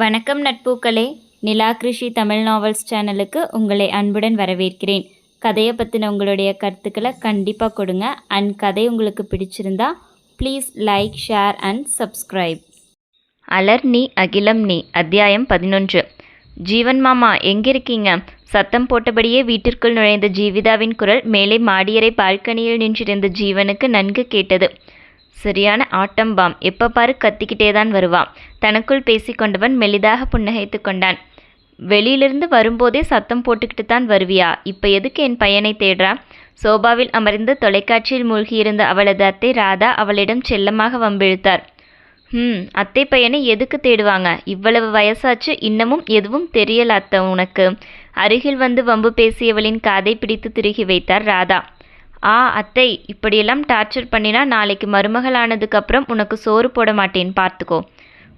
வணக்கம் நட்பூக்களே. நிலா கிருஷி தமிழ் நாவல்ஸ் சேனலுக்கு உங்களை அன்புடன் வரவேற்கிறேன். கதையை பற்றின உங்களுடைய கருத்துக்களை கண்டிப்பாக கொடுங்க. அண்ட் கதை உங்களுக்கு பிடிச்சிருந்தா please like share and subscribe அலர் நீ அகிலம் நீ அத்தியாயம் பதினொன்று. ஜீவன் மாமா எங்கிருக்கீங்க? சத்தம் போட்டபடியே வீட்டிற்குள் நுழைந்த ஜீவிதாவின் குரல் மேலே மாடியறை பால்கனியில் நின்றிருந்த ஜீவனுக்கு நன்கு கேட்டது. சரியான ஆட்டம்பாம் எப்போ பாரு கத்திக்கிட்டே தான் வருவான் தனக்குள் பேசிக்கொண்டவன் மெலிதாக புன்னகைத்து கொண்டான். வெளியிலிருந்து வரும்போதே சத்தம் போட்டுக்கிட்டு தான் வருவியா? இப்போ எதுக்கு என் பையனை தேடுறா? சோபாவில் அமர்ந்து தொலைக்காட்சியில் மூழ்கியிருந்த அவளது அத்தை ராதா அவளிடம் செல்லமாக வம்பிழுத்தார். ம் அத்தை பையனை எதுக்கு தேடுவாங்க? இவ்வளவு வயசாச்சு இன்னமும் எதுவும் தெரியல அத்தை உனக்கு. அருகில் வந்து வம்பு பேசியவளின் காதை பிடித்து திருகி வைத்தார் ராதா. ஆ அத்தை இப்படியெல்லாம் டார்ச்சர் பண்ணினா நாளைக்கு மருமகளானதுக்கப்புறம் உனக்கு சோறு போட மாட்டேன் பார்த்துக்கோ.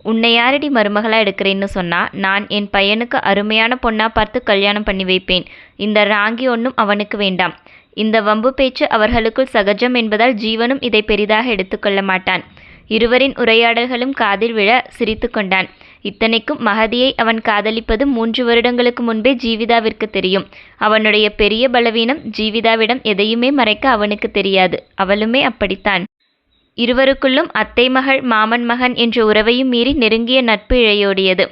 உன்னை யாரடி மருமகளாக எடுக்கிறேன்னு சொன்னா நான் என் பையனுக்கு அருமையான பொண்ணா பார்த்து கல்யாணம் பண்ணி வைப்பேன். இந்த ராங்கி ஒன்றும் அவனுக்கு வேண்டாம். இந்த வம்பு பேச்சு அவர்களுக்குள் சகஜம் என்பதால் ஜீவனும் இதை பெரிதாக எடுத்துக்கொள்ள மாட்டான். இருவரின் உரையாடல்களும் காதில் விழ சிரித்து கொண்டான். இத்தனைக்கும் மகதியை அவன் காதலிப்பது மூன்று வருடங்களுக்கு முன்பே ஜீவிதாவிற்கு தெரியும். அவனுடைய பெரிய பலவீனம் ஜீவிதாவிடம் எதையுமே மறைக்க அவனுக்கு தெரியாது. அவளுமே அப்படித்தான். இருவருக்குள்ளும் அத்தை மகள் மாமன் மகன் என்ற உறவையும் மீறி நெருங்கிய நட்பு இழையோடியது.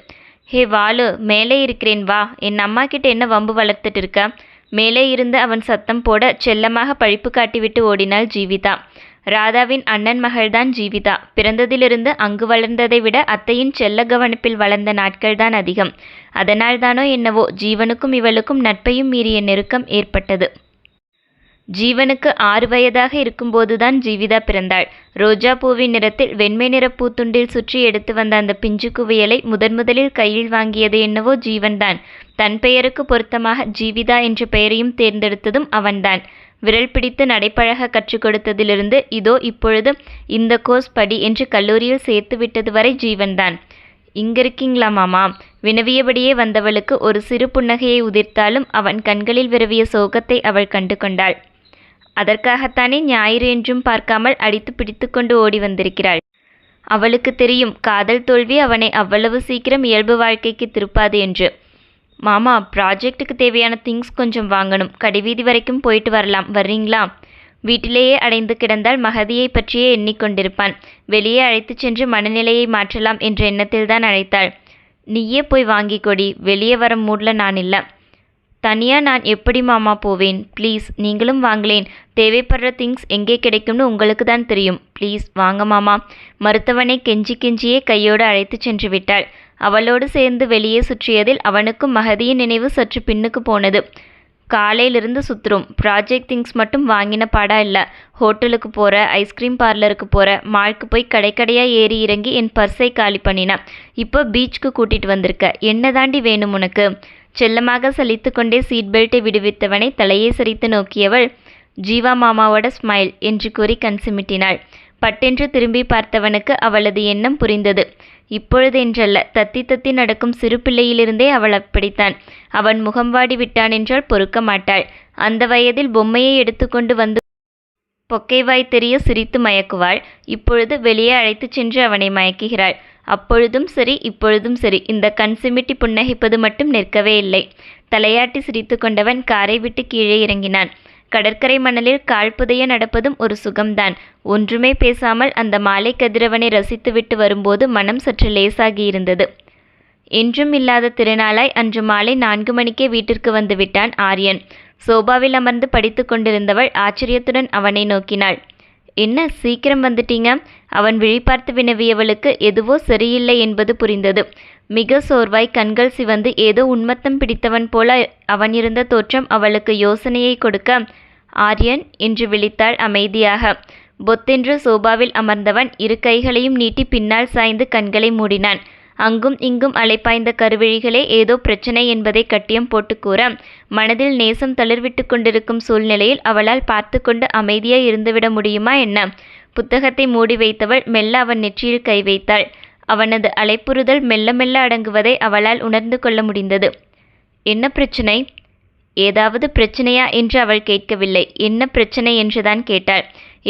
ஹே வாலு மேலே இருக்கிறேன் வா. என் அம்மா கிட்ட என்ன வம்பு வளர்த்துட்டு இருக்க? மேலே இருந்து அவன் சத்தம் போட செல்லமாக பழிப்பு காட்டிவிட்டு ஓடினாள் ஜீவிதா. ராதாவின் அண்ணன் மகள்தான் ஜீவிதா. பிறந்ததிலிருந்து அங்கு வளர்ந்ததை விட அத்தையின் செல்ல கவனிப்பில் வளர்ந்த நாட்கள்தான் அதிகம். அதனால்தானோ என்னவோ ஜீவனுக்கும் இவளுக்கும் நட்பையும் மீறிய நெருக்கம் ஏற்பட்டது. ஜீவனுக்கு ஆறு வயதாக இருக்கும்போதுதான் ஜீவிதா பிறந்தாள். ரோஜா பூவின் நிறத்தில் வெண்மை நிற பூத்துண்டில் சுற்றி எடுத்து வந்த அந்த பிஞ்சு குவியலை முதன் முதலில் கையில் வாங்கியது என்னவோ ஜீவன்தான். தன் பெயருக்கு பொருத்தமாக ஜீவிதா என்ற பெயரையும் தேர்ந்தெடுத்ததும் அவன்தான். விரல் பிடித்து நடைப்பழக கற்றுக் கொடுத்ததிலிருந்து இதோ இப்பொழுது இந்த கோர்ஸ் படி என்று கல்லூரியில் சேர்த்து விட்டது வரை ஜீவன்தான். இங்கிருக்கீங்களா மாமா? வினவியபடியே வந்தவளுக்கு ஒரு சிறு புன்னகையை உதிர்த்தாலும் அவன் கண்களில் விரவிய சோகத்தை அவள் கண்டு கொண்டாள் அதற்காகத்தானே ஞாயிறு என்றும் பார்க்காமல் அடித்து பிடித்து கொண்டு ஓடி வந்திருக்கிறாள். அவளுக்கு தெரியும் காதல் தோல்வி அவனை அவ்வளவு சீக்கிரம் இயல்பு வாழ்க்கைக்கு திருப்பாது என்று. மாமா ப்ராஜெக்ட்டுக்கு தேவையான திங்ஸ் கொஞ்சம் வாங்கணும். கடைவீதி வரைக்கும் போயிட்டு வரலாம். வர்றீங்களா? வீட்டிலேயே அடைந்து கிடந்தால் மகதியை பற்றியே எண்ணிக்கொண்டிருப்பான். வெளியே அழைத்துச் சென்று மனநிலையை மாற்றலாம் என்ற எண்ணத்தில்தான் அழைத்தாள். நீயே போய் வாங்கிக்கொடி. வெளியே வர மூடில் நான் இல்லை. தனியாக நான் எப்படி மாமா போவேன்? ப்ளீஸ் நீங்களும் வாங்களேன். தேவைப்படுற திங்ஸ் எங்கே கிடைக்கும்னு உங்களுக்கு தான் தெரியும். ப்ளீஸ் வாங்க மாமா. மருத்துவனை கெஞ்சி கெஞ்சியே கையோடு அழைத்து சென்று விட்டாள். அவளோடு சேர்ந்து வெளியே சுற்றியதில் அவனுக்கும் மகதியின் நினைவு சற்று பின்னுக்கு போனது. காலையிலிருந்து சுற்றுறோம் ப்ராஜெக்ட் திங்ஸ் மட்டும் வாங்கின பாடா இல்லை. ஹோட்டலுக்கு போகிற ஐஸ்கிரீம் பார்லருக்கு போகிற மால்க்கு போய் கடைக்கடையாக ஏறி இறங்கி என் பர்ஸை காலி பண்ணினேன் இப்போ பீச்சுக்கு கூட்டிகிட்டு வந்திருக்க. என்ன தாண்டி வேணும் உனக்கு? செல்லமாக சலித்து கொண்டே சீட் பெல்ட்டை விடுவித்தவனை தலையை சரித்து நோக்கியவள் ஜீவா மாமாவோட ஸ்மைல் என்று கூறி கண் சிமிட்டினாள். பட்டென்று திரும்பி பார்த்தவனுக்கு அவளது எண்ணம் புரிந்தது. இப்பொழுதென்றல்ல தத்தி தத்தி நடக்கும் சிறு பிள்ளையிலிருந்தே அவள் அப்படித்தான். அவன் முகம் வாடி விட்டான் என்றால் பொறுக்க மாட்டாள். அந்த வயதில் பொம்மையை எடுத்துக்கொண்டு வந்து பொக்கைவாய் தெரிய சிரித்து மயக்குவாள். இப்பொழுது வெளியே அழைத்துச் சென்று அவனை மயக்குகிறாள். அப்பொழுதும் சரி இப்பொழுதும் சரி. இந்த கண் சிமிட்டி புன்னகைப்பது மட்டும் நிற்கவே இல்லை. தலையாட்டி சிரித்து கொண்டவன் காரை விட்டு கீழே இறங்கினான். கடற்கரை மணலில் கால் புதைய நடப்பதும் ஒரு சுகம்தான். ஒன்றுமே பேசாமல் அந்த மாலை கதிரவனை ரசித்துவிட்டு வரும்போது மனம் சற்று லேசாகியிருந்தது என்றும் இல்லாத திருநாளாய் அன்று மாலை நான்கு மணிக்கே வீட்டிற்கு வந்து விட்டான் ஆரியன். சோபாவில் அமர்ந்து படித்து கொண்டிருந்தவள் ஆச்சரியத்துடன் அவனை நோக்கினாள். என்ன சீக்கிரம் வந்துட்டீங்க? அவன் விழிபார்த்து வினவியவளுக்கு எதுவோ சரியில்லை என்பது புரிந்தது. மிக சோர்வாய் கண்கள் சிவந்து ஏதோ உன்மத்தம் பிடித்தவன் போல அவன் இருந்த தோற்றம் அவளுக்கு யோசனையை கொடுக்க ஆரியன் என்று விழித்தாள் அமைதியாக. பொத்தென்று சோபாவில் அமர்ந்தவன் இரு கைகளையும் நீட்டி பின்னால் சாய்ந்து கண்களை மூடினான். அங்கும் இங்கும் அலைப்பாய்ந்த கருவிழிகளே ஏதோ பிரச்சனை என்பதை கட்டியம் போட்டு கூற மனதில் நேசம் தளிர்விட்டு கொண்டிருக்கும் சூழ்நிலையில் அவளால் பார்த்து கொண்டு அமைதியாய் இருந்துவிட முடியுமா என்ன? புத்தகத்தை மூடி வைத்தவள் மெல்ல அவன் நெற்றியில் கை வைத்தாள். அவனது அலைப்புறுதல் மெல்ல மெல்ல அடங்குவதை அவளால் உணர்ந்து கொள்ள முடிந்தது. என்ன பிரச்சனை? ஏதாவது பிரச்சனையா? என்று அவள் கேட்கவில்லை. என்ன பிரச்சனை? என்றுதான் கேட்டாள்.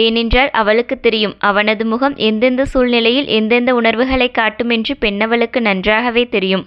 ஏனென்றால் அவளுக்கு தெரியும் அவனது முகம் எந்தெந்த சூழ்நிலையில் எந்தெந்த உணர்வுகளை காட்டும் என்று பெண்ணவளுக்கு நன்றாகவே தெரியும்.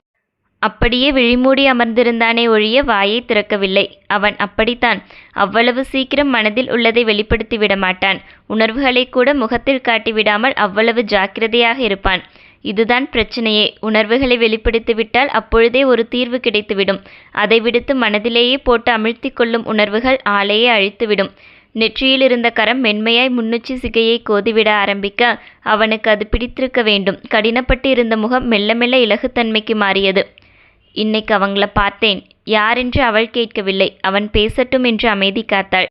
அப்படியே விழிமூடி அமர்ந்திருந்தானே ஒழிய வாயை திறக்கவில்லை. அவன் அப்படித்தான். அவ்வளவு சீக்கிரம் மனதில் உள்ளதை வெளிப்படுத்தி விட மாட்டான் உணர்வுகளை கூட முகத்தில் காட்டிவிடாமல் அவ்வளவு ஜாக்கிரதையாக இருப்பான். இதுதான் பிரச்சனையே. உணர்வுகளை வெளிப்படுத்திவிட்டால் அப்பொழுதே ஒரு தீர்வு கிடைத்துவிடும். அதை விடுத்து மனதிலேயே போட்டு அமிழ்த்தி கொள்ளும் உணர்வுகள் ஆளையே அழித்துவிடும். நெற்றியில் இருந்த கரம் மென்மையாய் முன்னுச்சி சிகையை கோதிவிட ஆரம்பிக்க அவனுக்கு அது பிடித்திருக்க வேண்டும். கடினப்பட்டு இருந்த முகம் மெல்ல மெல்ல இலகுத்தன்மைக்கு மாறியது. இன்னைக்கு அவங்கள பார்த்தேன். யாரென்று அவள் கேட்கவில்லை. அவன் பேசட்டும் என்று அமைதி காத்தாள்.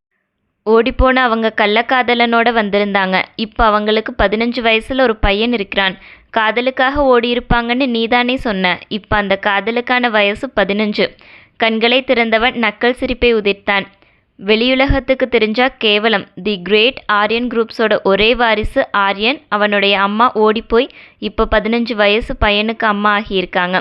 ஓடிப்போன அவங்க கள்ளக்காதலனோட வந்திருந்தாங்க. இப்போ அவங்களுக்கு பதினஞ்சு வயசுல ஒரு பையன் இருக்கிறான். காதலுக்காக ஓடியிருப்பாங்கன்னு நீதானே சொன்ன. இப்போ அந்த காதலுக்கான வயசு பதினஞ்சு. கண்களை திறந்தவன் நக்கல் சிரிப்பை உதிர்த்தான். வெளியுலகத்துக்கு தெரிஞ்சா கேவலம். தி கிரேட் ஆரியன் குரூப்ஸோட ஒரே வாரிசு ஆரியன் அவனுடைய அம்மா ஓடிப்போய் இப்போ பதினஞ்சு வயசு பையனுக்கு அம்மா ஆகியிருக்காங்க.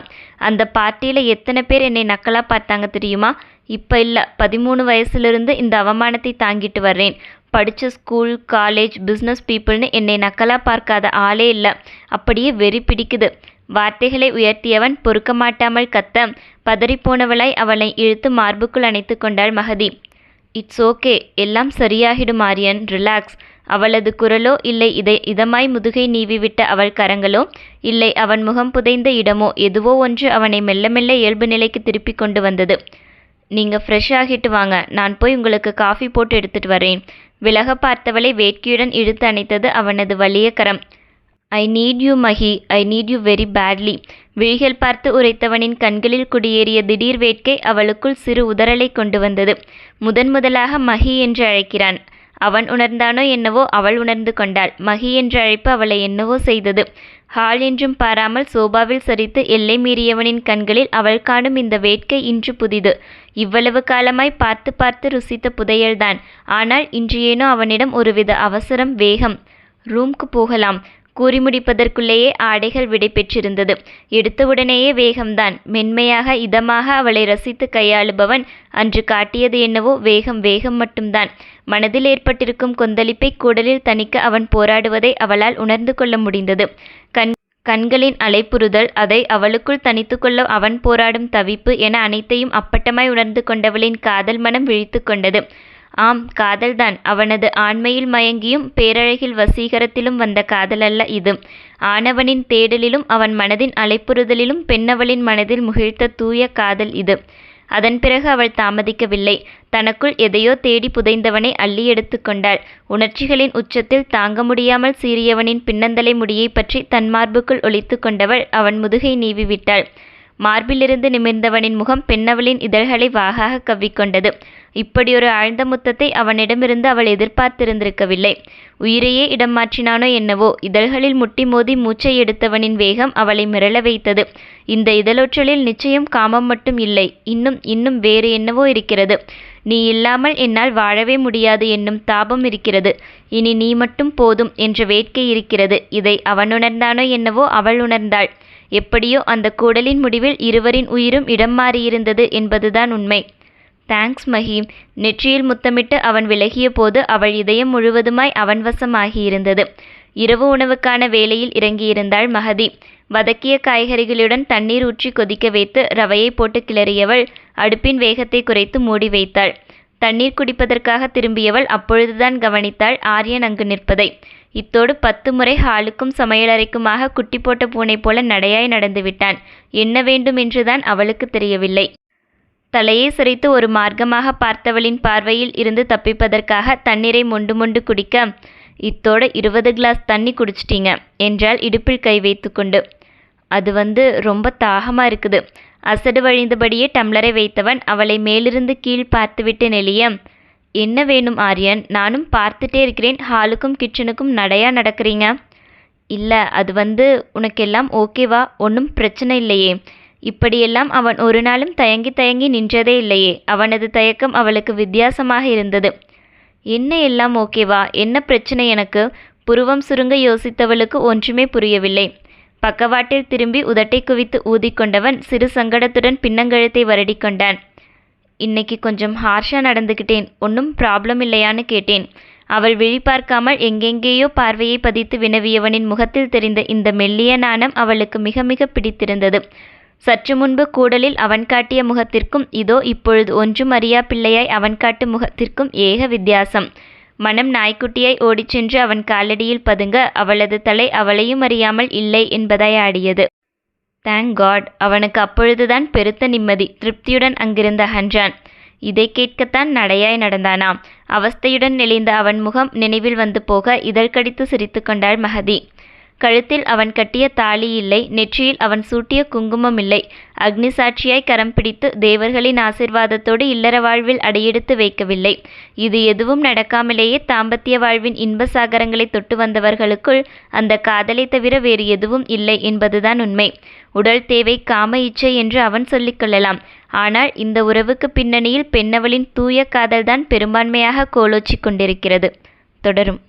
அந்த பார்ட்டியில் எத்தனை பேர் என்னை நக்கலாக பார்த்தாங்க தெரியுமா? இப்போ இல்லை பதிமூணு வயசுலேருந்து இந்த அவமானத்தை தாங்கிட்டு வர்றேன். படித்த ஸ்கூல் காலேஜ் பிஸ்னஸ் பீப்புள்னு என்னை நக்கலாக பார்க்காத ஆளே இல்லை. அப்படியே வெறி பிடிக்குது. வார்த்தைகளை உயர்த்தியவன் பொறுக்க மாட்டாமல் கத்த. பதறிப்போனவளாய் அவளை இழுத்து மார்புக்குள் அணைத்து கொண்டாள் மகதி. இட்ஸ் ஓகே எல்லாம் சரியாகிடும் ஆரியன் ரிலாக்ஸ். அவளது குரலோ இல்லை இதை இதமாய் முதுகை நீவிவிட்ட அவள் கரங்களோ இல்லை அவன் முகம் புதைந்த இடமோ எதுவோ ஒன்று அவனை மெல்ல மெல்ல இயல்பு நிலைக்கு திருப்பி கொண்டு வந்தது. நீங்கள் ஃப்ரெஷ் ஆகிட்டு வாங்க நான் போய் உங்களுக்கு காஃபி போட்டு எடுத்துட்டு வரேன். விலக பார்த்தவளை வேட்கையுடன் இழுத்து அணைத்தது அவனது வலிய கரம். I need you Mahi I need you very badly விழிகள் பார்த்து உரைத்தவனின் கண்களில் குடியேறிய திடீர் வேட்கை அவளுக்குள் சிறு உதறலை கொண்டு வந்தது. முதன் முதலாக மஹி என்று அழைக்கிறான். அவன் உணர்ந்தானோ என்னவோ அவள் உணர்ந்து கொண்டாள். மகி என்ற அழைப்பு அவளை என்னவோ செய்தது. ஹால் என்றும் பாராமல் சோபாவில் சரித்து எல்லை மீறியவனின் கண்களில் அவள் காணும் இந்த வேட்கை இன்று புதிது. இவ்வளவு காலமாய் பார்த்து பார்த்து ருசித்த புதையல்தான். ஆனால் இன்று ஏனோ அவனிடம் ஒருவித அவசரம் வேகம். ரூம்க்கு போகலாம். கூறி முடிப்பதற்குள்ளேயே ஆடைகள் விடைபெற்றிருந்தது. எடுத்தவுடனேயே வேகம்தான். மென்மையாக இதமாக அவளை ரசித்து கையாளுபவன் அன்று காட்டியது என்னவோ வேகம் வேகம் மட்டும்தான். மனதில் ஏற்பட்டிருக்கும் கொந்தளிப்பை கூடலில் தணிக்க அவன் போராடுவதை அவளால் உணர்ந்து கொள்ள முடிந்தது. கண் கண்களின் அலைப்புறுதல் அதை அவளுக்குள் தனித்து கொள்ள அவன் போராடும் தவிப்பு என அனைத்தையும் அப்பட்டமாய் உணர்ந்து கொண்டவளின் காதல் மனம் விழித்து கொண்டது. ஆம் காதல்தான். அவனது ஆண்மையில் மயங்கியும் பேரழகில் வசீகரத்திலும் வந்த காதலல்ல இது. ஆணவனின் தேடலிலும் அவன் மனதின் அலைப்புறுதலிலும் பெண்ணவளின் மனதில் முகிழ்த்த தூய காதல் இது. அதன் பிறகு அவள் தாமதிக்கவில்லை. தனக்குள் எதையோ தேடி புதைந்தவனை அள்ளி எடுத்து கொண்டாள். உணர்ச்சிகளின் உச்சத்தில் தாங்க முடியாமல் சீறியவனின் பின்னந்தலை முடியை பற்றி தன் மார்புக்குள் ஒழித்து கொண்டவள் அவன் முதுகை நீவி விட்டாள் மார்பிலிருந்து நிமிர்ந்தவனின் முகம் பெண்ணவளின் இதழ்களை வாகாக கவ்விக்கொண்டது இப்படியொரு ஆழ்ந்த முத்தத்தை அவனிடமிருந்து அவள் எதிர்பார்த்திருந்திருக்கவில்லை. உயிரையே இடம் மாற்றினானோ என்னவோ இதழ்களில் முட்டி மோதி மூச்சை எடுத்தவனின் வேகம் அவளை மிரள வைத்தது. இந்த இதழொற்றலில் நிச்சயம் காமம் மட்டும் இல்லை இன்னும் இன்னும் வேறு என்னவோ இருக்கிறது. நீ இல்லாமல் என்னால் வாழவே முடியாது என்னும் தாபம் இருக்கிறது. இனி நீ மட்டும் போதும் என்ற வேட்கை இருக்கிறது. இதை அவன் உணர்ந்தானோ என்னவோ அவள் உணர்ந்தாள். எப்படியோ அந்த கூடலின் முடிவில் இருவரின் உயிரும் இடம் மாறியிருந்தது என்பதுதான் உண்மை. தேங்க்ஸ் மஹீம் நெற்றியில் முத்தமிட்டு அவன் விலகிய போது அவள் இதயம் முழுவதுமாய் அவன் வசமாகியிருந்தது இரவு உணவுக்கான வேலையில் இறங்கியிருந்தாள் மகதி. வதக்கிய காய்கறிகளுடன் தண்ணீர் ஊற்றி கொதிக்க வைத்து ரவையை போட்டு கிளறியவள் அடுப்பின் வேகத்தை குறைத்து மூடி வைத்தாள். தண்ணீர் குடிப்பதற்காக திரும்பியவள் அப்பொழுதுதான் கவனித்தாள் ஆரியன் அங்கு நிற்பதை. இத்தோடு பத்து முறை ஹாலுக்கும் சமையலறைக்குமாக குட்டி போட்ட பூனை போல நடையாய் நடந்துவிட்டான் என்ன வேண்டும் என்றுதான் அவளுக்கு தெரியவில்லை. தலையை சிரைத்து ஒரு மார்க்கமாக பார்த்தவளின் பார்வையில் இருந்து தப்பிப்பதற்காக தண்ணீரை மொண்டு மொண்டு குடிக்க இத்தோட இருபது கிளாஸ் தண்ணி குடிச்சிட்டீங்க என்றால் இடுப்பில் கை வைத்துக்கொண்டு. அது வந்து ரொம்ப தாகமாக இருக்குது. அசடு வழிந்தபடியே டம்ளரை வைத்தவன் அவளை மேலிருந்து கீழ் பார்த்துவிட்டு நெளிய என்ன வேணும் ஆரியன்? நானும் பார்த்துட்டே இருக்கிறேன். ஹாலுக்கும் கிச்சனுக்கும் நடையா நடக்கிறீங்க? இல்லை அது வந்து உனக்கெல்லாம் ஓகேவா? ஒன்றும் பிரச்சனை இல்லையே. இப்படியெல்லாம் அவன் ஒரு நாளும் தயங்கி தயங்கி நின்றதே இல்லையே. அவனது தயக்கம் அவளுக்கு வித்தியாசமாக இருந்தது. என்ன எல்லாம் ஓகேவா? என்ன பிரச்சனை எனக்கு? புருவம் சுருங்க யோசித்தவளுக்கு ஒன்றுமே புரியவில்லை. பக்கவாட்டில் திரும்பி உதட்டை குவித்து ஊதிக்கொண்டவன் சிறு சங்கடத்துடன் பின்னங்கழுத்தை வருடிக்கொண்டான் இன்னைக்கு கொஞ்சம் ஹார்ஷாக நடந்துக்கிட்டேன் ஒன்றும் ப்ராப்ளம் இல்லையான்னு கேட்டேன். அவள் விழி பார்க்காமல் எங்கெங்கேயோ பார்வையை பதித்து வினவியவனின் முகத்தில் தெரிந்த இந்த மெல்லிய நாணம் அவளுக்கு மிக மிக பிடித்திருந்தது. சற்று முன்பு கூடலில் அவன் காட்டிய முகத்திற்கும் இதோ இப்பொழுது ஒன்றும் அறியா பிள்ளையாய் அவன் காட்டும் முகத்திற்கும் ஏக வித்தியாசம். மனம் நாய்க்குட்டியாய் ஓடிச் சென்று அவன் காலடியில் பதுங்க அவளது தலை அவளையும் அறியாமல் இல்லை என்பதாய் ஆடியது. தேங்க் காட் அவனுக்கு அப்பொழுதுதான் பெருத்த நிம்மதி திருப்தியுடன் அங்கிருந்து அகன்றான் இதை கேட்கத்தான் நடையாய் நடந்தானாம். அவஸ்தையுடன் நெளிந்த அவன் முகம் நினைவில் வந்து போக இதழ் கடித்து சிரித்து கொண்டாள் மகதி. கழுத்தில் அவன் கட்டிய தாலி இல்லை நெற்றியில் அவன் சூட்டிய குங்குமம் இல்லை. அக்னி சாட்சியாய் கரம் பிடித்து தேவர்களின் ஆசிர்வாதத்தோடு இல்லற வாழ்வில் அடையெடுத்து வைக்கவில்லை. இது எதுவும் நடக்காமலேயே தாம்பத்திய வாழ்வின் இன்ப சாகரங்களை தொட்டு வந்தவர்களுக்குள் அந்த காதலை தவிர வேறு எதுவும் இல்லை என்பதுதான் உண்மை. உடல் தேவை காம இச்சை என்று அவன் சொல்லிக் கொள்ளலாம். ஆனால் இந்த உறவுக்கு பின்னணியில் பெண்ணவளின் தூய காதல்தான் பெரும்பான்மையாக கோலோச்சிக் கொண்டிருக்கிறது. தொடரும்.